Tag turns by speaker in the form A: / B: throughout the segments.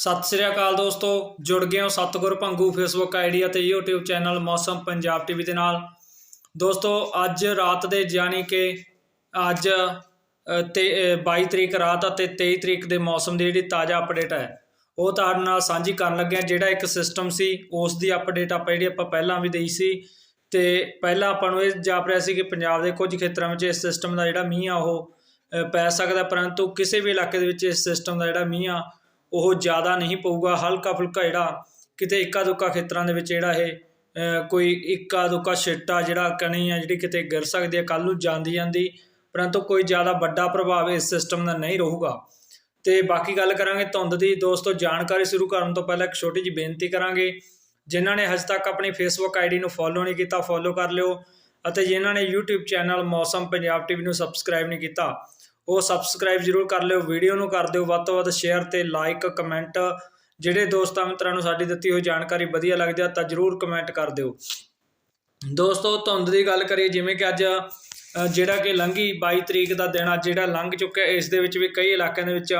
A: ਸਤਿ ਸ੍ਰੀ ਅਕਾਲ ਦੋਸਤੋ ਜੁੜ ਗਏ ਹੋ ਸਤਗੁਰ ਭੰਗੂ ਫੇਸਬੁੱਕ ਆਈਡੀ ਅਤੇ YouTube channel Mausam Punjab TV ਦੇ ਨਾਲ। ਦੋਸਤੋ ਅੱਜ ਰਾਤ ਦੇ ਯਾਨੀ ਕਿ ਅੱਜ ਤੇ ਅ, 22 ਤਰੀਕ ਰਾਤ ਅਤੇ 23 ਤਰੀਕ ਦੇ ਮੌਸਮ ਦੀ ਜਿਹੜੀ ਤਾਜ਼ਾ ਅਪਡੇਟ ਹੈ ਉਹ ਤੁਹਾਡੇ ਨਾਲ ਸਾਂਝੀ ਕਰਨ ਲੱਗੇ ਹਾਂ। ਜਿਹੜਾ ਇੱਕ ਸਿਸਟਮ ਸੀ ਉਸ ਦੀ ਅਪਡੇਟ ਆਪਾਂ ਜਿਹੜੀ ਆਪਾਂ ਪਹਿਲਾਂ ਵੀ ਦੇਈ ਸੀ। ਤੇ ਪਹਿਲਾਂ ਆਪਾਂ ਨੂੰ ਇਹ ਜਾਪ ਰਿਹਾ ਸੀ ਕਿ ਪੰਜਾਬ ਦੇ ਕੁਝ ਖੇਤਰਾਂ ਵਿੱਚ ਇਸ ਸਿਸਟਮ ਦਾ ਜਿਹੜਾ ਮੀਂਹ ਆ ਉਹ ਪੈ ਸਕਦਾ ਪਰੰਤੂ ਕਿਸੇ ਵੀ ਇਲਾਕੇ ਦੇ ਵਿੱਚ ਇਸ ਸਿਸਟਮ ਦਾ ਜਿਹੜਾ ਮੀਂਹ ਆ ਉਹ ਜ਼ਿਆਦਾ ਨਹੀਂ ਪਊਗਾ। ਹਲਕਾ ਫੁਲਕਾ ਜਿਹੜਾ ਕਿਤੇ ਇੱਕਾ ਦੁੱਕਾ ਖੇਤਰਾਂ ਦੇ ਵਿੱਚ ਜਿਹੜਾ ਇਹ ਕੋਈ ਇੱਕਾ ਦੁੱਕਾ ਛਿੱਟਾ ਜਿਹੜਾ ਕਣੀ ਆ ਜਿਹੜੀ ਕਿਤੇ ਗਿਰ ਸਕਦੀ ਹੈ ਕੱਲ ਨੂੰ ਜਾਂਦੀ ਜਾਂਦੀ, ਪਰੰਤੂ ਕੋਈ ਜ਼ਿਆਦਾ ਵੱਡਾ ਪ੍ਰਭਾਵ ਇਸ ਸਿਸਟਮ ਦਾ ਨਹੀਂ ਰਹੂਗਾ। ਤੇ ਬਾਕੀ ਗੱਲ ਕਰਾਂਗੇ ਧੁੰਦ ਦੀ। ਦੋਸਤੋ, ਜਾਣਕਾਰੀ ਸ਼ੁਰੂ ਕਰਨ ਤੋਂ ਪਹਿਲਾਂ ਇੱਕ ਛੋਟੀ ਜਿਹੀ ਬੇਨਤੀ ਕਰਾਂਗੇ। ਜਿਨ੍ਹਾਂ ਨੇ ਹਜੇ ਤੱਕ ਆਪਣੀ ਫੇਸਬੁੱਕ ਆਈਡੀ ਨੂੰ ਫੋਲੋ ਨਹੀਂ ਕੀਤਾ ਫੋਲੋ ਕਰ ਲਿਓ। ਅਤੇ ਜਿਨ੍ਹਾਂ ਨੇ YouTube channel Mausam Punjab TV ਨੂੰ ਸਬਸਕ੍ਰਾਈਬ ਨਹੀਂ ਕੀਤਾ ਉਹ ਸਬਸਕ੍ਰਾਈਬ ਜ਼ਰੂਰ ਕਰ ਲਿਓ ਵੀਡੀਓ ਨੂੰ ਕਰ ਦਿਓ, ਵੱਧ ਤੋਂ ਵੱਧ ਸ਼ੇਅਰ ਤੇ ਲਾਈਕ ਕਮੈਂਟ ਜਿਹੜੇ ਦੋਸਤਾਂ ਮਿੱਤਰਾਂ ਨੂੰ ਸਾਡੀ ਦਿੱਤੀ ਹੋਈ ਜਾਣਕਾਰੀ ਵਧੀਆ ਲੱਗਦੀ ਆ ਤਾਂ ਜ਼ਰੂਰ ਕਮੈਂਟ ਕਰ ਦਿਓ। ਦੋਸਤੋ, ਧੁੰਦ ਦੀ ਗੱਲ ਕਰੀਏ, ਜਿਵੇਂ ਕਿ ਅੱਜ ਜਿਹੜਾ ਕਿ ਲੰਘੀ 22 ਤਰੀਕ ਦਾ ਦਿਨ ਅੱਜ ਜਿਹੜਾ ਲੰਘ ਚੁੱਕਿਆ, ਇਸ ਦੇ ਵਿੱਚ ਵੀ ਕਈ ਇਲਾਕਿਆਂ ਦੇ ਵਿੱਚ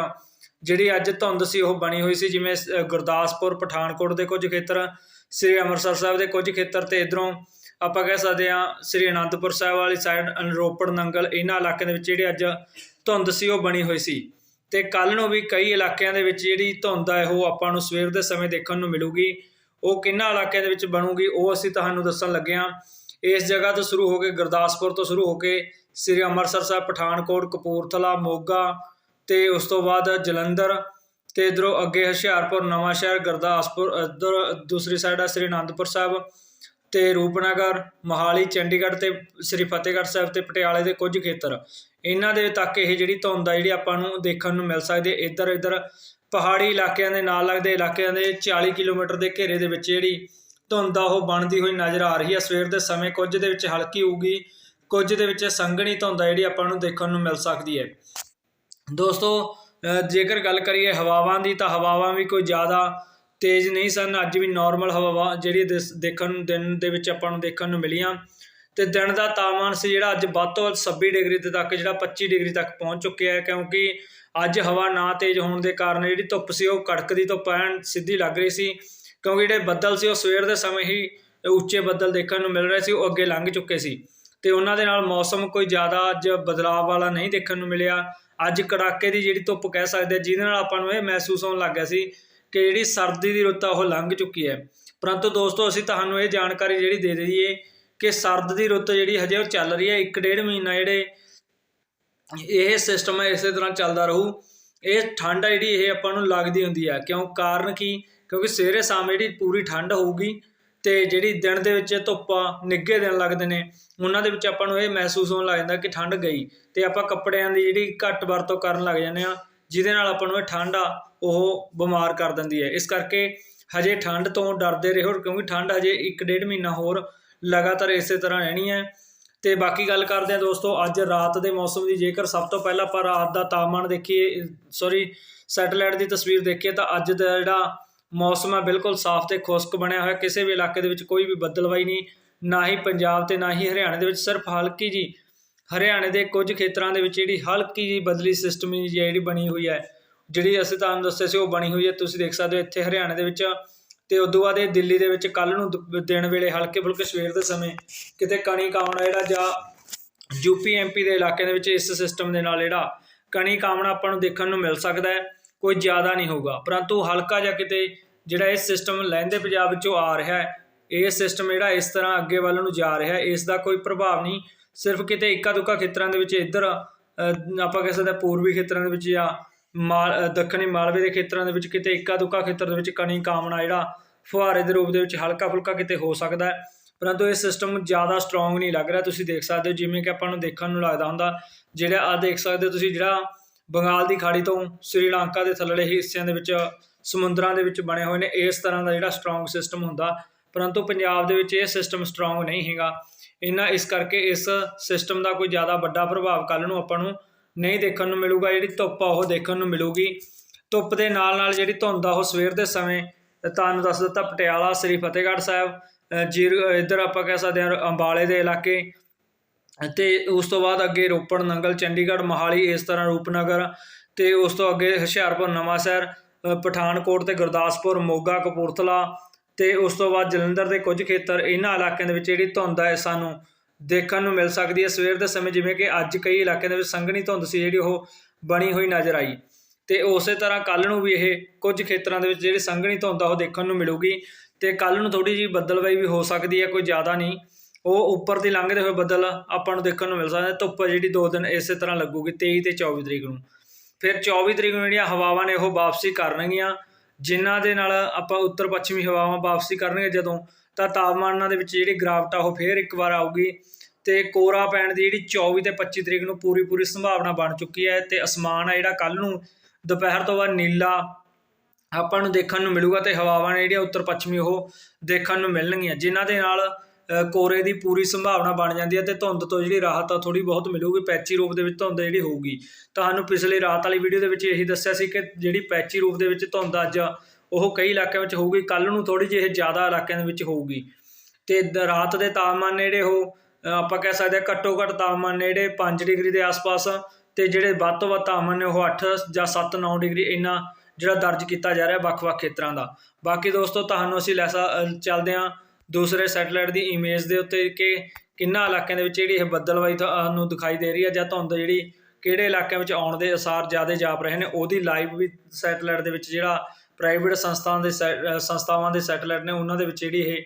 A: ਜਿਹੜੀ ਅੱਜ ਧੁੰਦ ਸੀ, ਉਹ ਬਣੀ ਹੋਈ ਸੀ, ਜਿਵੇਂ ਗੁਰਦਾਸਪੁਰ, ਪਠਾਨਕੋਟ ਦੇ ਕੁਝ ਖੇਤਰ, ਸ੍ਰੀ ਅੰਮ੍ਰਿਤਸਰ ਸਾਹਿਬ ਦੇ ਕੁਝ ਖੇਤਰ ਤੇ ਇਧਰੋਂ ਆਪਾਂ ਕਹਿ ਸਕਦੇ ਹਾਂ, ਸ੍ਰੀ ਅਨੰਦਪੁਰ ਸਾਹਿਬ ਵਾਲੀ ਸਾਈਡ ਰੋਪੜ ਨੰਗਲ, ਇਹਨਾਂ ਇਲਾਕਿਆਂ ਦੇ ਵਿੱਚ ਜਿਹੜੇ ਅੱਜ ਧੁੰਦ ਸੀ, ਉਹ ਬਣੀ ਹੋਈ ਸੀ। ਤੇ ਕੱਲ ਨੂੰ ਵੀ ਕਈ ਇਲਾਕਿਆਂ ਦੇ ਵਿੱਚ ਜਿਹੜੀ ਧੁੰਦ ਹੈ ਉਹ ਆਪਾਂ ਨੂੰ ਸਵੇਰ ਦੇ ਸਮੇਂ ਦੇਖਣ ਨੂੰ ਮਿਲੂਗੀ। ਉਹ ਕਿੰਨਾ ਇਲਾਕਿਆਂ ਦੇ ਵਿੱਚ ਬਣੂਗੀ, ਉਹ ਅਸੀਂ ਤੁਹਾਨੂੰ ਦੱਸਣ ਲੱਗੇ ਹਾਂ। ਇਸ ਜਗ੍ਹਾ ਤੋਂ ਸ਼ੁਰੂ ਹੋ ਕੇ ਗੁਰਦਾਸਪੁਰ ਤੋਂ ਸ਼ੁਰੂ ਹੋ ਕੇ ਸ੍ਰੀ ਅੰਮ੍ਰਿਤਸਰ ਸਾਹਿਬ, ਪਠਾਨਕੋਟ, ਕਪੂਰਥਲਾ, ਮੋਗਾ ਤੇ ਉਸ ਤੋਂ ਬਾਅਦ ਜਲੰਧਰ ਤੇ ਇਧਰੋਂ ਅੱਗੇ ਹੁਸ਼ਿਆਰਪੁਰ ਨਵਾਂ ਸ਼ਹਿਰ ਗੁਰਦਾਸਪੁਰ, ਇੱਧਰ ਦੂਸਰੀ ਸਾਈਡ ਆ ਸ੍ਰੀ ਅਨੰਦਪੁਰ ਸਾਹਿਬ। ਅਤੇ ਰੂਪਨਗਰ, ਮੋਹਾਲੀ, ਚੰਡੀਗੜ੍ਹ ਅਤੇ ਸ੍ਰੀ ਫਤਿਹਗੜ੍ਹ ਸਾਹਿਬ ਅਤੇ ਪਟਿਆਲੇ ਦੇ ਕੁਝ ਖੇਤਰ। ਇਹਨਾਂ ਦੇ ਤੱਕ ਇਹ ਜਿਹੜੀ ਧੁੰਦ ਆ, ਜਿਹੜੀ ਆਪਾਂ ਨੂੰ ਦੇਖਣ ਨੂੰ ਮਿਲ ਸਕਦੀ ਹੈ ਇੱਧਰ ਇੱਧਰ ਪਹਾੜੀ ਇਲਾਕਿਆਂ ਦੇ ਨਾਲ ਲੱਗਦੇ ਇਲਾਕਿਆਂ ਦੇ 40 ਕਿਲੋਮੀਟਰ ਦੇ ਘੇਰੇ ਦੇ ਵਿੱਚ ਜਿਹੜੀ ਧੁੰਦ ਆ, ਉਹ ਬਣਦੀ ਹੋਈ ਨਜ਼ਰ ਆ ਰਹੀ ਹੈ। ਸਵੇਰ ਦੇ ਸਮੇਂ ਕੁਝ ਦੇ ਵਿੱਚ ਹਲਕੀ ਹੋਊਗੀ, ਕੁਝ ਦੇ ਵਿੱਚ ਸੰਘਣੀ ਧੁੰਦ ਆ, ਜਿਹੜੀ ਆਪਾਂ ਨੂੰ ਦੇਖਣ ਨੂੰ ਮਿਲ ਸਕਦੀ ਹੈ। ਦੋਸਤੋ ਜੇਕਰ ਗੱਲ ਕਰੀਏ ਹਵਾਵਾਂ ਦੀ, ਤਾਂ ਹਵਾਵਾਂ ਵੀ ਕੋਈ ਜ਼ਿਆਦਾ ਤੇਜ਼ ਨਹੀਂ ਸਨ। ਅੱਜ ਵੀ ਨਾਰਮਲ ਹਵਾ ਜਿਹੜੀ ਦਿਸ- ਦੇਖਣ ਨੂੰ ਦਿਨ ਦੇ ਵਿੱਚ ਆਪਾਂ ਨੂੰ ਦੇਖਣ ਨੂੰ ਮਿਲੀਆਂ। ਤੇ ਦਿਨ ਦਾ ਤਾਪਮਾਨ ਸੀ ਜਿਹੜਾ ਅੱਜ ਵੱਧ ਤੋਂ ਵੱਧ 26 ਡਿਗਰੀ ਦੇ ਤੱਕ ਜਿਹੜਾ 25 ਡਿਗਰੀ ਤੱਕ ਪਹੁੰਚ ਚੁੱਕਿਆ ਹੈ। ਕਿਉਂਕਿ ਅੱਜ ਹਵਾ ਨਾ ਤੇਜ਼ ਹੋਣ ਦੇ ਕਾਰਨ ਜਿਹੜੀ ਧੁੱਪ ਸੀ ਉਹ ਕੜਕਦੀ ਧੁੱਪ ਪੈਣ ਸਿੱਧੀ ਲੱਗ ਰਹੀ ਸੀ। ਕਿਉਂਕਿ ਜਿਹੜੇ ਬੱਦਲ ਸੀ ਉਹ ਸਵੇਰ ਦੇ ਸਮੇਂ ਹੀ ਉੱਚੇ ਬੱਦਲ ਦੇਖਣ ਨੂੰ ਮਿਲ ਰਹੇ ਸੀ, ਉਹ ਅੱਗੇ ਲੰਘ ਚੁੱਕੇ ਸੀ। ਤੇ ਉਹਨਾਂ ਦੇ ਨਾਲ ਮੌਸਮ ਕੋਈ ਜ਼ਿਆਦਾ ਅੱਜ ਬਦਲਾਅ ਵਾਲਾ ਨਹੀਂ ਦੇਖਣ ਨੂੰ ਮਿਲਿਆ। ਅੱਜ ਕੜਾਕੇ ਦੀ ਜਿਹੜੀ ਧੁੱਪ ਕਹਿ ਸਕਦੇ ਜਿਹਦੇ ਨਾਲ ਆਪਾਂ ਨੂੰ ਇਹ ਮਹਿਸੂਸ ਹੋਣ ਲੱਗ ਗਿਆ ਸੀ ਕਿ ਜਿਹੜੀ ਸਰਦੀ ਦੀ ਰੁੱਤ ਆ, ਉਹ ਲੰਘ ਚੁੱਕੀ ਹੈ। ਪਰੰਤੂ ਦੋਸਤੋ, ਅਸੀਂ ਤੁਹਾਨੂੰ ਇਹ ਜਾਣਕਾਰੀ ਜਿਹੜੀ ਦੇ ਦਈਏ ਕਿ ਸਰਦ ਦੀ ਰੁੱਤ ਜਿਹੜੀ ਹਜੇ ਉਹ ਚੱਲ ਰਹੀ ਹੈ, ਇੱਕ ਡੇਢ ਮਹੀਨਾ ਜਿਹੜੇ ਇਹ ਸਿਸਟਮ ਹੈ ਇਸੇ ਤਰ੍ਹਾਂ ਚੱਲਦਾ ਰਹੂ। ਇਹ ਠੰਡ ਆ ਜਿਹੜੀ, ਇਹ ਆਪਾਂ ਨੂੰ ਲੱਗਦੀ ਹੁੰਦੀ ਆ। ਕਿਉਂ? ਕਾਰਨ ਕੀ? ਕਿਉਂਕਿ ਸਵੇਰੇ ਸ਼ਾਮ ਜਿਹੜੀ ਪੂਰੀ ਠੰਡ ਹੋਊਗੀ ਤੇ ਜਿਹੜੀ ਦਿਨ ਦੇ ਵਿੱਚ ਧੁੱਪਾਂ ਨਿੱਗੇ ਦਿਨ ਲੱਗਦੇ ਨੇ, ਉਹਨਾਂ ਦੇ ਵਿੱਚ ਆਪਾਂ ਨੂੰ ਇਹ ਮਹਿਸੂਸ ਹੋਣ ਲੱਗ ਜਾਂਦਾ ਕਿ ਠੰਡ ਗਈ। ਤੇ ਆਪਾਂ ਕੱਪੜਿਆਂ ਦੀ ਜਿਹੜੀ ਘੱਟ ਵਰਤੋਂ ਕਰਨ ਲੱਗ ਜਾਂਦੇ ਆ ਜਿਹਦੇ ਨਾਲ ਆਪਾਂ ਨੂੰ ਇਹ ਠੰਡ ਆ ਉਹ ਬਿਮਾਰ ਕਰ ਦਿੰਦੀ ਹੈ। ਇਸ ਕਰਕੇ ਹਜੇ ਠੰਡ ਤੋਂ ਡਰਦੇ ਰਹੋ, ਕਿਉਂਕਿ ਠੰਡ ਹਜੇ ਇੱਕ ਡੇਢ ਮਹੀਨਾ ਹੋਰ ਲਗਾਤਾਰ ਇਸੇ ਤਰ੍ਹਾਂ ਰਹਿਣੀ ਹੈ। ਤੇ ਬਾਕੀ ਗੱਲ ਕਰਦੇ ਆ ਦੋਸਤੋ, ਅੱਜ ਰਾਤ ਦੇ ਮੌਸਮ ਦੀ ਜੇਕਰ ਸਭ ਤੋਂ ਪਹਿਲਾਂ ਆਪਾਂ ਰਾਤ ਦਾ ਤਾਪਮਾਨ ਦੇਖੀਏ, ਸੌਰੀ, ਸੈਟਲਾਈਟ ਦੀ ਤਸਵੀਰ ਦੇਖੀਏ, ਤਾਂ ਅੱਜ ਦਾ ਜਿਹੜਾ ਮੌਸਮ ਹੈ ਬਿਲਕੁਲ ਸਾਫ਼ ਤੇ ਖੁਸ਼ਕ ਬਣਿਆ ਹੋਇਆ। ਕਿਸੇ ਵੀ ਇਲਾਕੇ ਦੇ ਵਿੱਚ ਕੋਈ ਵੀ ਬੱਦਲਵਾਈ ਨਹੀਂ, ਨਾ ਹੀ ਪੰਜਾਬ ਤੇ ਨਾ ਹੀ ਹਰਿਆਣਾ ਦੇ ਵਿੱਚ, ਸਿਰਫ ਹਲਕੀ ਜੀ ਹਰਿਆਣੇ ਦੇ ਕੁਝ ਖੇਤਰਾਂ ਦੇ ਵਿੱਚ ਜਿਹੜੀ ਹਲਕੀ ਜੀ ਬਦਲੀ ਸਿਸਟਮ ਜਿਹੜੀ ਬਣੀ ਹੋਈ ਹੈ। ਜਿਹੜੀ ਅਸੀਂ ਤੁਹਾਨੂੰ ਦੱਸਿਆ ਸੀ ਉਹ ਬਣੀ ਹੋਈ ਹੈ, ਤੁਸੀਂ ਦੇਖ ਸਕਦੇ ਹੋ ਇੱਥੇ ਹਰਿਆਣੇ ਦੇ ਵਿੱਚ। ਤੇ ਉਦੋਂ ਬਾਅਦ ਇਹ ਦਿੱਲੀ ਦੇ ਵਿੱਚ ਕੱਲ ਨੂੰ ਦ- ਦਿਨ ਵੇਲੇ ਹਲਕੇ ਫੁਲਕੇ ਸਵੇਰ ਦੇ ਸਮੇਂ ਕਿਤੇ ਕਣੀ ਕਾਮਣਾ ਜਿਹੜਾ ਜਾਂ ਯੂਪੀ ਐਮਪੀ ਦੇ ਇਲਾਕਿਆਂ ਦੇ ਵਿੱਚ ਇਸ ਸਿਸਟਮ ਦੇ ਨਾਲ ਜਿਹੜਾ ਕਣੀ ਕਾਮਣਾ ਆਪਾਂ ਨੂੰ ਦੇਖਣ ਨੂੰ ਮਿਲ ਸਕਦਾ ਹੈ, ਕੋਈ ਜ਼ਿਆਦਾ ਨਹੀਂ ਹੋਊਗਾ। ਪਰੰਤੂ ਹਲਕਾ ਜਾਂ ਕਿਤੇ ਜਿਹੜਾ ਇਹ ਸਿਸਟਮ ਲਹਿੰਦੇ ਪੰਜਾਬ ਵਿੱਚੋਂ ਆ ਰਿਹਾ ਹੈ, ਇਹ ਸਿਸਟਮ ਜਿਹੜਾ ਇਸ ਤਰ੍ਹਾਂ ਅੱਗੇ ਵੱਲ ਨੂੰ ਜਾ ਰਿਹਾ ਹੈ, ਇਸ ਦਾ ਕੋਈ ਪ੍ਰਭਾਵ ਨਹੀਂ। ਸਿਰਫ ਕਿਤੇ ਇੱਕਾ ਦੁੱਕਾ ਖੇਤਰਾਂ ਦੇ ਵਿੱਚ ਇੱਧਰ ਆਪਾਂ ਕਹਿ ਸਕਦੇ ਹਾਂ ਪੂਰਬੀ ਖੇਤਰਾਂ ਦੇ ਵਿੱਚ ਜਾਂ ਮਾਲ ਦੱਖਣੀ ਮਾਲਵੇ ਦੇ ਖੇਤਰਾਂ ਦੇ ਵਿੱਚ ਕਿਤੇ ਇੱਕਾ ਦੁੱਕਾ ਖੇਤਰ ਦੇ ਵਿੱਚ ਕਣੀ ਕਾਮਣਾ ਜਿਹੜਾ ਫੁਹਾਰੇ ਦੇ ਰੂਪ ਦੇ ਵਿੱਚ ਹਲਕਾ ਫੁਲਕਾ ਕਿਤੇ ਹੋ ਸਕਦਾ ਹੈ। ਪਰੰਤੂ ਇਹ ਸਿਸਟਮ ਜ਼ਿਆਦਾ ਸਟਰੋਂਗ ਨਹੀਂ ਲੱਗ ਰਿਹਾ। ਤੁਸੀਂ ਦੇਖ ਸਕਦੇ ਹੋ ਜਿਵੇਂ ਕਿ ਆਪਾਂ ਨੂੰ ਦੇਖਣ ਨੂੰ ਲੱਗਦਾ ਹੁੰਦਾ, ਜਿਹੜਾ ਆ ਦੇਖ ਸਕਦੇ ਹੋ ਤੁਸੀਂ ਜਿਹੜਾ ਬੰਗਾਲ ਦੀ ਖਾੜੀ ਤੋਂ ਸ੍ਰੀਲੰਕਾ ਦੇ ਥੱਲੜੇ ਹਿੱਸਿਆਂ ਦੇ ਵਿੱਚ, ਸਮੁੰਦਰਾਂ ਦੇ ਵਿੱਚ ਬਣੇ ਹੋਏ ਨੇ, ਇਸ ਤਰ੍ਹਾਂ ਦਾ ਜਿਹੜਾ ਸਟਰੋਂਗ ਸਿਸਟਮ ਹੁੰਦਾ। ਪਰੰਤੂ ਪੰਜਾਬ ਦੇ ਵਿੱਚ ਇਹ ਸਿਸਟਮ ਸਟਰੋਂਗ ਨਹੀਂ ਹੈਗਾ। ਇਹਨਾਂ ਇਸ ਕਰਕੇ ਇਸ ਸਿਸਟਮ ਦਾ ਕੋਈ ਜ਼ਿਆਦਾ ਵੱਡਾ ਪ੍ਰਭਾਵ ਕੱਲ ਨੂੰ ਆਪਾਂ ਨੂੰ ਨਹੀਂ ਦੇਖਣ ਨੂੰ ਮਿਲੂਗਾ ਜਿਹੜੀ ਧੁੱਪ ਆ ਉਹ ਦੇਖਣ ਨੂੰ ਮਿਲੂਗੀ। ਧੁੱਪ ਦੇ ਨਾਲ ਨਾਲ ਜਿਹੜੀ ਧੁੰਦ ਆ ਉਹ ਸਵੇਰ ਦੇ ਸਮੇਂ ਤੁਹਾਨੂੰ ਦੱਸ ਦਿੱਤਾ ਪਟਿਆਲਾ ਸ੍ਰੀ ਫਤਿਹਗੜ੍ਹ ਸਾਹਿਬ ਜੀਰ ਇੱਧਰ ਆਪਾਂ ਕਹਿ ਸਕਦੇ ਹਾਂ ਅੰਬਾਲੇ ਦੇ ਇਲਾਕੇ। ਤੇ ਉਸ ਤੋਂ ਬਾਅਦ ਅੱਗੇ ਰੋਪੜ ਨੰਗਲ ਚੰਡੀਗੜ੍ਹ ਮੋਹਾਲੀ ਇਸ ਤਰ੍ਹਾਂ ਰੂਪਨਗਰ ਤੇ ਉਸ ਤੋਂ ਅੱਗੇ ਹੁਸ਼ਿਆਰਪੁਰ ਨਵਾਂਸ਼ਹਿਰ ਅ, ਪਠਾਨਕੋਟ ਤੇ ਗੁਰਦਾਸਪੁਰ ਮੋਗਾ ਕਪੂਰਥਲਾ ਤੇ ਉਸ ਤੋਂ ਬਾਅਦ ਜਲੰਧਰ ਦੇ ਕੁਝ ਖੇਤਰ ਇਹਨਾਂ ਇਲਾਕਿਆਂ ਦੇ ਵਿੱਚ ਜਿਹੜੀ ਧੁੰਦ ਹੈ ਸਾਨੂੰ ਦੇਖਣ ਨੂੰ ਮਿਲ ਸਕਦੀ ਹੈ। ਸਵੇਰ ਦੇ ਸਮੇਂ ਜਿਵੇਂ ਕਿ ਅੱਜ ਕਈ ਇਲਾਕਿਆਂ ਦੇ ਵਿੱਚ ਸੰਘਣੀ ਧੁੰਦ ਸੀ ਜਿਹੜੀ ਉਹ ਬਣੀ ਹੋਈ ਨਜ਼ਰ ਆਈ। ਤੇ ਉਸੇ ਤਰ੍ਹਾਂ ਕੱਲ ਨੂੰ ਵੀ ਇਹ ਕੁਝ ਖੇਤਰਾਂ ਦੇ ਵਿੱਚ ਜਿਹੜੀ ਸੰਘਣੀ ਧੁੰਦ ਆ ਉਹ ਦੇਖਣ ਨੂੰ ਮਿਲੂਗੀ। ਤੇ ਕੱਲ ਨੂੰ ਥੋੜੀ ਜਿਹੀ ਬੱਦਲਵਾਈ ਵੀ ਹੋ ਸਕਦੀ ਹੈ, ਕੋਈ ਜ਼ਿਆਦਾ ਨਹੀਂ। ਉਹ ਉੱਪਰ ਦੀ ਲੰਘਦੇ ਹੋਏ ਬੱਦਲ ਆਪਾਂ ਨੂੰ ਦੇਖਣ ਨੂੰ ਮਿਲ ਸਕਦਾ ਧੁੱਪ ਜਿਹੜੀ ਦੋ ਦਿਨ ਇਸੇ ਤਰ੍ਹਾਂ ਲੱਗੂਗੀ 23 ਤੇ 24 ਤਰੀਕ ਨੂੰ। ਫਿਰ 24 ਤਰੀਕ ਨੂੰ ਜਿਹੜੀਆਂ ਹਵਾਵਾਂ ਨੇ ਉਹ ਵਾਪਸੀ ਕਰਨਗੀਆਂ, ਜਿਨ੍ਹਾਂ ਦੇ ਨਾਲ ਆਪਾਂ ਉੱਤਰ ਪੱਛਮੀ ਹਵਾਵਾਂ ਵਾਪਸੀ ਕਰਨਗੇ ਜਦੋਂ ਤਾਂ ਤਾਪਮਾਨਾਂ ਦੇ ਵਿੱਚ ਜਿਹੜੀ ਗਿਰਾਵਟ ਆ ਉਹ ਫੇਰ ਇੱਕ ਵਾਰ ਆਊਗੀ ਤੇ ਕੋਰਾ ਪੈਣ ਦੀ ਜਿਹੜੀ 24 ਤੇ 25 ਤਰੀਕ ਨੂੰ ਪੂਰੀ ਪੂਰੀ ਸੰਭਾਵਨਾ ਬਣ ਚੁੱਕੀ ਹੈ ਤੇ ਅਸਮਾਨ ਆ ਜਿਹੜਾ ਕੱਲ ਨੂੰ ਦੁਪਹਿਰ ਤੋਂ ਬਾਅਦ ਨੀਲਾ ਆਪਾਂ ਨੂੰ ਦੇਖਣ ਨੂੰ ਮਿਲੂਗਾ ਤੇ ਹਵਾਵਾਂ ਨੇ ਜਿਹੜੀਆਂ ਉੱਤਰ ਪੱਛਮੀ ਉਹ ਦੇਖਣ ਨੂੰ ਮਿਲਣਗੀਆਂ, ਜਿਨ੍ਹਾਂ ਦੇ ਨਾਲ ਕੋਰੇ ਦੀ ਪੂਰੀ ਸੰਭਾਵਨਾ ਬਣ ਜਾਂਦੀ ਹੈ ਤੇ ਧੁੰਦ ਤੋਂ ਜਿਹੜੀ ਰਾਹਤ ਆ ਥੋੜੀ ਬਹੁਤ ਮਿਲੂਗੀ, ਪੈਚੀ ਰੂਪ ਦੇ ਵਿੱਚ ਧੁੰਦ ਜਿਹੜੀ ਹੋਊਗੀ। ਤੁਹਾਨੂੰ ਪਿਛਲੇ ਰਾਤ ਵਾਲੀ ਵੀਡੀਓ ਦੇ ਵਿੱਚ ਇਹੀ ਦੱਸਿਆ ਸੀ ਕਿ ਜਿਹੜੀ ਪੈਚੀ ਰੂਪ ਦੇ ਵਿੱਚ ਧੁੰਦ ਅੱਜ ਉਹ ਕਈ ਇਲਾਕਿਆਂ ਵਿੱਚ ਹੋਊਗੀ ਕੱਲ ਨੂੰ ਥੋੜੀ ਜਿਹੀ ਇਹ ਜ਼ਿਆਦਾ ਇਲਾਕਿਆਂ ਦੇ ਵਿੱਚ ਹੋਊਗੀ। ਤੇ ਦ- ਰਾਤ ਦੇ ਤਾਪਮਾਨ ਨੇ ਜਿਹੜੇ ਉਹ ਆਪਾਂ ਕਹਿ ਸਕਦੇ ਹਾਂ ਘੱਟੋ ਘੱਟ ਤਾਪਮਾਨ ਨੇ ਜਿਹੜੇ 5 ਡਿਗਰੀ ਦੇ ਆਸ-ਪਾਸ, ਤੇ ਜਿਹੜੇ ਵੱਧ ਤੋਂ ਵੱਧ ਤਾਪਮਾਨ ਨੇ ਉਹ 8 ਜਾਂ 7 9 ਡਿਗਰੀ ਇੰਨਾ ਜਿਹੜਾ ਦਰਜ ਕੀਤਾ ਜਾ ਰਿਹਾ ਵੱਖ-ਵੱਖ ਖੇਤਰਾਂ ਦਾ। ਬਾਕੀ ਦੋਸਤੋ, ਤੁਹਾਨੂੰ ਅਸੀਂ ਲੈਸਾ ਚੱਲਦੇ ਹਾਂ ਦੂਸਰੇ ਸੈਟੇਲਾਈਟ ਦੀ ਇਮੇਜ ਦੇ ਉੱਤੇ ਕਿ ਕਿੰਨਾ ਇਲਾਕਿਆਂ ਦੇ ਵਿੱਚ ਜਿਹੜੀ ਇਹ ਬੱਦਲਵਾਈ ਤੁਹਾਨੂੰ ਦਿਖਾਈ ਦੇ ਰਹੀ ਹੈ ਜਾਂ ਧੁੰਦ ਜਿਹੜੀ ਕਿਹੜੇ ਇਲਾਕਿਆਂ ਵਿੱਚ ਆਉਣ ਦੇ ਅਸਾਰ ਜ਼ਿਆਦਾ ਜਾਪ ਰਹੇ ਨੇ, ਉਹਦੀ ਲਾਈਵ ਵੀ ਸੈਟੇਲਾਈਟ ਦੇ ਵਿੱਚ ਜਿਹੜਾ ਪ੍ਰਾਈਵੇਟ ਸੰਸਥਾਵਾਂ ਦੇ ਸੈ- ਸੰਸਥਾਵਾਂ ਦੇ ਸੈਟਲਾਈਟ ਨੇ ਉਹਨਾਂ ਦੇ ਵਿੱਚ ਜਿਹੜੀ ਇਹ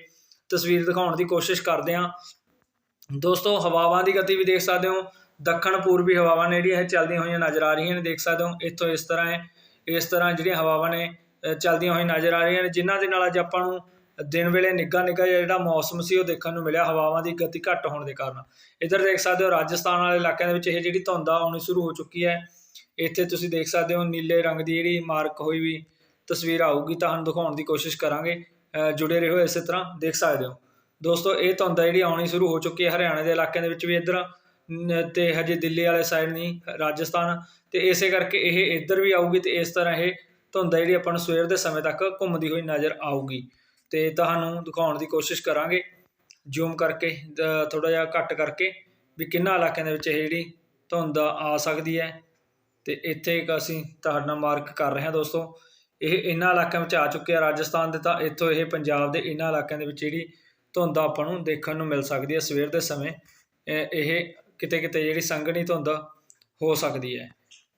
A: ਤਸਵੀਰ ਦਿਖਾਉਣ ਦੀ ਕੋਸ਼ਿਸ਼ ਕਰਦੇ ਹਾਂ। ਦੋਸਤੋ, ਹਵਾਵਾਂ ਦੀ ਗਤੀ ਵੀ ਦੇਖ ਸਕਦੇ ਹੋ। ਦੱਖਣ ਪੂਰਬੀ ਹਵਾਵਾਂ ਨੇ ਜਿਹੜੀਆਂ ਇਹ ਚੱਲਦੀਆਂ ਹੋਈਆਂ ਨਜ਼ਰ ਆ ਰਹੀਆਂ ਨੇ, ਦੇਖ ਸਕਦੇ ਹੋ। ਇੱਥੋਂ ਇਸ ਤਰ੍ਹਾਂ ਹੈ, ਇਸ ਤਰ੍ਹਾਂ ਜਿਹੜੀਆਂ ਹਵਾਵਾਂ ਨੇ ਚੱਲਦੀਆਂ ਹੋਈਆਂ ਨਜ਼ਰ ਆ ਰਹੀਆਂ ਨੇ, ਜਿਨ੍ਹਾਂ ਦੇ ਨਾਲ ਅੱਜ ਆਪਾਂ ਨੂੰ ਦਿਨ ਵੇਲੇ ਨਿੱਘਾ ਨਿੱਘਾ ਜਿਹੜਾ ਮੌਸਮ ਸੀ, ਉਹ ਦੇਖਣ ਨੂੰ ਮਿਲਿਆ ਹਵਾਵਾਂ ਦੀ ਗਤੀ ਘੱਟ ਹੋਣ ਦੇ ਕਾਰਨ। ਇੱਧਰ ਦੇਖ ਸਕਦੇ ਹੋ, ਰਾਜਸਥਾਨ ਵਾਲੇ ਇਲਾਕਿਆਂ ਦੇ ਵਿੱਚ ਇਹ ਜਿਹੜੀ ਧੁੰਦ ਆਉਣੀ ਸ਼ੁਰੂ ਹੋ ਚੁੱਕੀ ਹੈ। ਇੱਥੇ ਤੁਸੀਂ ਦੇਖ ਸਕਦੇ ਹੋ, ਨੀਲੇ ਰੰਗ ਦੀ ਜਿਹੜੀ ਮਾਰਕ ਹੋਈ ਵੀ ਤਸਵੀਰ ਆਊਗੀ ਤੁਹਾਨੂੰ ਦਿਖਾਉਣ ਦੀ ਕੋਸ਼ਿਸ਼ ਕਰਾਂਗੇ ਅ, ਜੁੜੇ ਰਹੋ ਇਸੇ ਤਰ੍ਹਾਂ ਦੇਖ ਸਕਦੇ ਹੋ। ਦੋਸਤੋ ਇਹ ਧੁੰਦ ਜਿਹੜੀ ਆਉਣੀ ਸ਼ੁਰੂ ਹੋ ਚੁੱਕੀ ਹੈ ਹਰਿਆਣਾ ਦੇ ਇਲਾਕਿਆਂ ਦੇ ਵਿੱਚ ਵੀ ਇੱਧਰ ਨ- ਤੇ ਹਜੇ ਦਿੱਲੀ ਵਾਲੇ ਸਾਈਡ ਨਹੀਂ ਰਾਜਸਥਾਨ ਤੇ ਇਸੇ ਕਰਕੇ ਇਹ ਇੱਧਰ ਵੀ ਆਊਗੀ ਤੇ ਇਸ ਤਰ੍ਹਾਂ ਇਹ ਧੁੰਦ ਜਿਹੜੀ ਆਪਾਂ ਨੂੰ ਸਵੇਰ ਦੇ ਸਮੇਂ ਤੱਕ ਘੁੰਮਦੀ ਹੋਈ ਨਜ਼ਰ ਆਊਗੀ। ਤੇ ਤੁਹਾਨੂੰ ਦਿਖਾਉਣ ਦੀ ਕੋਸ਼ਿਸ਼ ਕਰਾਂਗੇ ਜ਼ੂਮ ਕਰਕੇ ਥੋੜਾ ਜਿਹਾ ਘੱਟ ਕਰਕੇ ਵੀ ਕਿੰਨਾ ਇਲਾਕਿਆਂ ਦੇ ਵਿੱਚ ਇਹ ਜਿਹੜੀ ਧੁੰਦ ਆ ਸਕਦੀ ਹੈ। ਤੇ ਇੱਥੇ ਇੱਕ ਅਸੀਂ ਤੁਹਾਡੇ ਨਾਲ ਮਾਰਕ ਕਰ ਰਹੇ ਹਾਂ ਦੋਸਤੋ ਇਹ ਇਹਨਾਂ ਇਲਾਕਿਆਂ ਵਿੱਚ ਆ ਚੁੱਕਿਆ ਰਾਜਸਥਾਨ ਦੇ ਤਾਂ ਇੱਥੋਂ ਇਹ ਪੰਜਾਬ ਦੇ ਇਹਨਾਂ ਇਲਾਕਿਆਂ ਦੇ ਵਿੱਚ ਜਿਹੜੀ ਧੁੰਦ ਆਪਾਂ ਨੂੰ ਦੇਖਣ ਨੂੰ ਮਿਲ ਸਕਦੀ ਹੈ। ਸਵੇਰ ਦੇ ਸਮੇਂ, ਇਹ ਇਹ ਕਿਤੇ ਕਿਤੇ ਜਿਹੜੀ ਸੰਘਣੀ ਧੁੰਦ ਹੋ ਸਕਦੀ ਹੈ।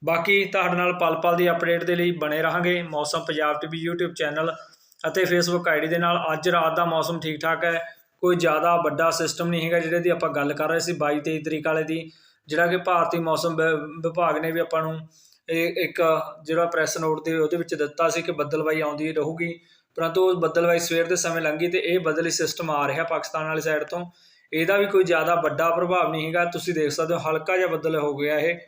A: ਬਾਕੀ ਤੁਹਾਡੇ ਨਾਲ ਪਲ ਪਲ ਦੀ ਅਪਡੇਟ ਦੇ ਲਈ ਬਣੇ ਰਹਾਂਗੇ। Mausam Punjab TV YouTube channel ਅਤੇ Facebook ਆਈਡੀ ਦੇ ਨਾਲ। ਅੱਜ ਰਾਤ ਦਾ ਮੌਸਮ ਠੀਕ ਠਾਕ ਹੈ। ਕੋਈ ਜ਼ਿਆਦਾ ਵੱਡਾ ਸਿਸਟਮ ਨਹੀਂ ਹੈਗਾ ਜਿਹੜੇ ਦੀ ਆਪਾਂ ਗੱਲ ਕਰ ਰਹੇ ਸੀ। 22 23 ਤਰੀਕ ਵਾਲੇ ਦੀ। ਜਿਹੜਾ ਕਿ ਭਾਰਤੀ ਮੌਸਮ ਵਿ- ਵਿਭਾਗ ਨੇ ਵੀ ਆਪਾਂ ਨੂੰ ਇਹ ਇੱਕ ਜਿਹੜਾ ਪ੍ਰੈਸ ਨੋਟ ਦੇ ਉਹਦੇ ਵਿੱਚ ਦਿੱਤਾ ਸੀ ਕਿ ਬੱਦਲਵਾਈ ਆਉਂਦੀ ਰਹੂਗੀ। ਪਰੰਤੂ ਉਹ ਬੱਦਲਵਾਈ ਸਵੇਰ ਦੇ ਸਮੇਂ ਲੰਘੀ ਤੇ ਇਹ ਬਦਲੀ ਸਿਸਟਮ ਆ ਰਿਹਾ ਪਾਕਿਸਤਾਨ ਵਾਲੀ ਸਾਈਡ ਤੋਂ। ਇਹਦਾ ਵੀ ਕੋਈ ਜ਼ਿਆਦਾ ਵੱਡਾ ਪ੍ਰਭਾਵ ਨਹੀਂ ਹੈਗਾ। ਤੁਸੀਂ ਦੇਖ ਸਕਦੇ ਹੋ ਹਲਕਾ ਜਿਹਾ ਬੱਦਲ ਹੋ ਗਿਆ ਇਹ।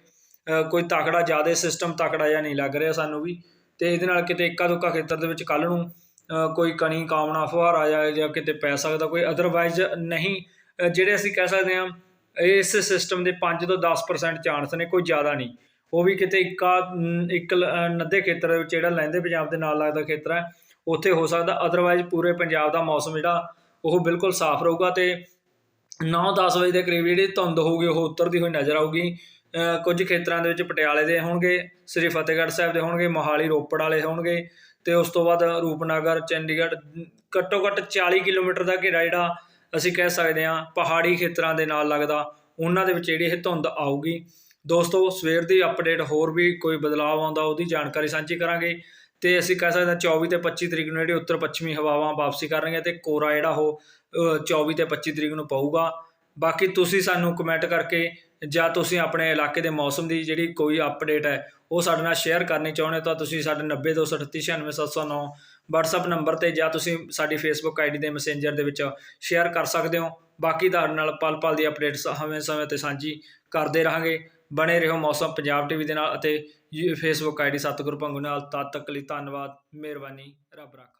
A: ਕੋਈ ਤਕੜਾ ਜ਼ਿਆਦਾ ਸਿਸਟਮ ਤਕੜਾ ਜਿਹਾ ਨਹੀਂ ਲੱਗ ਰਿਹਾ ਸਾਨੂੰ ਵੀ। ਤੇ ਇਹਦੇ ਨਾਲ ਕਿਤੇ ਇੱਕਾ ਦੁੱਕਾ ਖੇਤਰ ਦੇ ਵਿੱਚ ਕੱਲ ਨੂੰ ਕੋਈ ਕਣੀ ਕਾਮਨਾ ਫੁਹਾਰਾ ਜਾਂ ਜਾਂ ਕਿਤੇ ਪੈ ਸਕਦਾ, ਕੋਈ ਅਦਰਵਾਈਜ਼ ਨਹੀਂ। ਜਿਹੜੇ ਅਸੀਂ ਕਹਿ ਸਕਦੇ ਹਾਂ, ਇਸ ਸਿਸਟਮ ਦੇ 5 ਤੋਂ 10% ਚਾਂਸ ਨੇ, ਕੋਈ ਜ਼ਿਆਦਾ ਨਹੀਂ। ਉਹ ਵੀ ਕਿਤੇ ਇੱਕਾ ਇੱਕ ਲ- ਨੱਦੇ ਖੇਤਰ ਵਿੱਚ ਜਿਹੜਾ ਲਹਿੰਦੇ ਪੰਜਾਬ ਦੇ ਨਾਲ ਲੱਗਦਾ ਖੇਤਰ ਹੈ, ਉੱਥੇ ਹੋ ਸਕਦਾ ਅਦਰਵਾਈਜ਼ ਪੂਰੇ ਪੰਜਾਬ ਦਾ ਮੌਸਮ ਜਿਹੜਾ ਉਹ ਬਿਲਕੁਲ ਸਾਫ਼ ਰਹੂਗਾ ਤੇ 9-10 ਵਜੇ ਦੇ ਕਰੀਬ ਜਿਹੜੀ ਧੁੰਦ ਹੋਊਗੀ ਉਹ ਉੱਤਰਦੀ ਹੋਈ ਨਜ਼ਰ ਆਊਗੀ। ਕੁਝ ਖੇਤਰਾਂ ਦੇ ਵਿੱਚ ਪਟਿਆਲੇ ਦੇ ਹੋਣਗੇ, ਸ੍ਰੀ ਫਤਿਹਗੜ੍ਹ ਸਾਹਿਬ ਦੇ ਹੋਣਗੇ, ਮੋਹਾਲੀ, ਰੋਪੜ ਵਾਲੇ ਹੋਣਗੇ ਤੇ ਉਸ ਤੋਂ ਬਾਅਦ ਰੂਪਨਗਰ, ਚੰਡੀਗੜ੍ਹ, ਘੱਟੋ ਘੱਟ 40 ਕਿਲੋਮੀਟਰ ਦਾ ਘੇਰਾ ਜਿਹੜਾ ਅਸੀਂ ਕਹਿ ਸਕਦੇ ਹਾਂ ਪਹਾੜੀ ਖੇਤਰਾਂ ਦੇ ਨਾਲ ਲੱਗਦਾ, ਉਹਨਾਂ ਦੇ ਵਿੱਚ ਜਿਹੜੀ ਇਹ ਧੁੰਦ ਆਊਗੀ। ਦੋਸਤੋ ਸਵੇਰ ਦੀ ਅਪਡੇਟ ਹੋਰ ਵੀ ਕੋਈ ਬਦਲਾਅ ਆਉਂਦਾ ਉਹਦੀ ਜਾਣਕਾਰੀ ਸਾਂਝੀ ਕਰਾਂਗੇ। ਤੇ ਅਸੀਂ ਕਹਿ ਸਕਦੇ ਹਾਂ 24 ਤੇ 25 ਤਰੀਕ ਨੂੰ ਜਿਹੜੀ ਉੱਤਰ ਪੱਛਮੀ ਹਵਾਵਾਂ ਵਾਪਸੀ ਕਰਨਗੀਆਂ ਤੇ ਕੋਰਾ ਜਿਹੜਾ ਉਹ ਅ, 24 ਤੇ 25 ਤਰੀਕ ਨੂੰ ਪਊਗਾ। ਬਾਕੀ ਤੁਸੀਂ ਸਾਨੂੰ ਕਮੈਂਟ ਕਰਕੇ ਜਾਂ ਤੁਸੀਂ ਆਪਣੇ ਇਲਾਕੇ ਦੇ ਮੌਸਮ ਦੀ ਜਿਹੜੀ ਕੋਈ ਅਪਡੇਟ ਹੈ ਉਹ ਸਾਡੇ ਨਾਲ ਸ਼ੇਅਰ ਕਰਨੀ ਚਾਹੁੰਦੇ ਹੋ ਤਾਂ ਤੁਸੀਂ ਸਾਡੇ 9023396709 WhatsApp ਨੰਬਰ ਤੇ ਜਾਂ ਤੁਸੀਂ ਸਾਡੀ Facebook ਆਈਡੀ ਦੇ ਮੈਸੇਂਜਰ ਦੇ ਵਿੱਚ ਸ਼ੇਅਰ ਕਰ ਸਕਦੇ ਹੋ। ਬਾਕੀ ਤੁਹਾਡੇ ਨਾਲ ਪਲ ਪਲ ਦੀ ਅਪਡੇਟਸ ਹਮੇਂ ਸਮੇਂ ਤੇ ਸਾਂਝੀ ਕਰਦੇ ਰਹਾਂਗੇ। ਬਣੇ ਰਹੋ ਮੌਸਮ ਪੰਜਾਬ ਟੀਵੀ ਦੇ ਨਾਲ ਅਤੇ ਫੇਸਬੁੱਕ ਆਈਡੀ ਸਤਿਗੁਰੂ ਭੰਗੂ ਨਾਲ ਤਦ ਤੱਕ ਲਈ ਧੰਨਵਾਦ, ਮਿਹਰਬਾਨੀ, ਰੱਬ ਰੱਖਾ।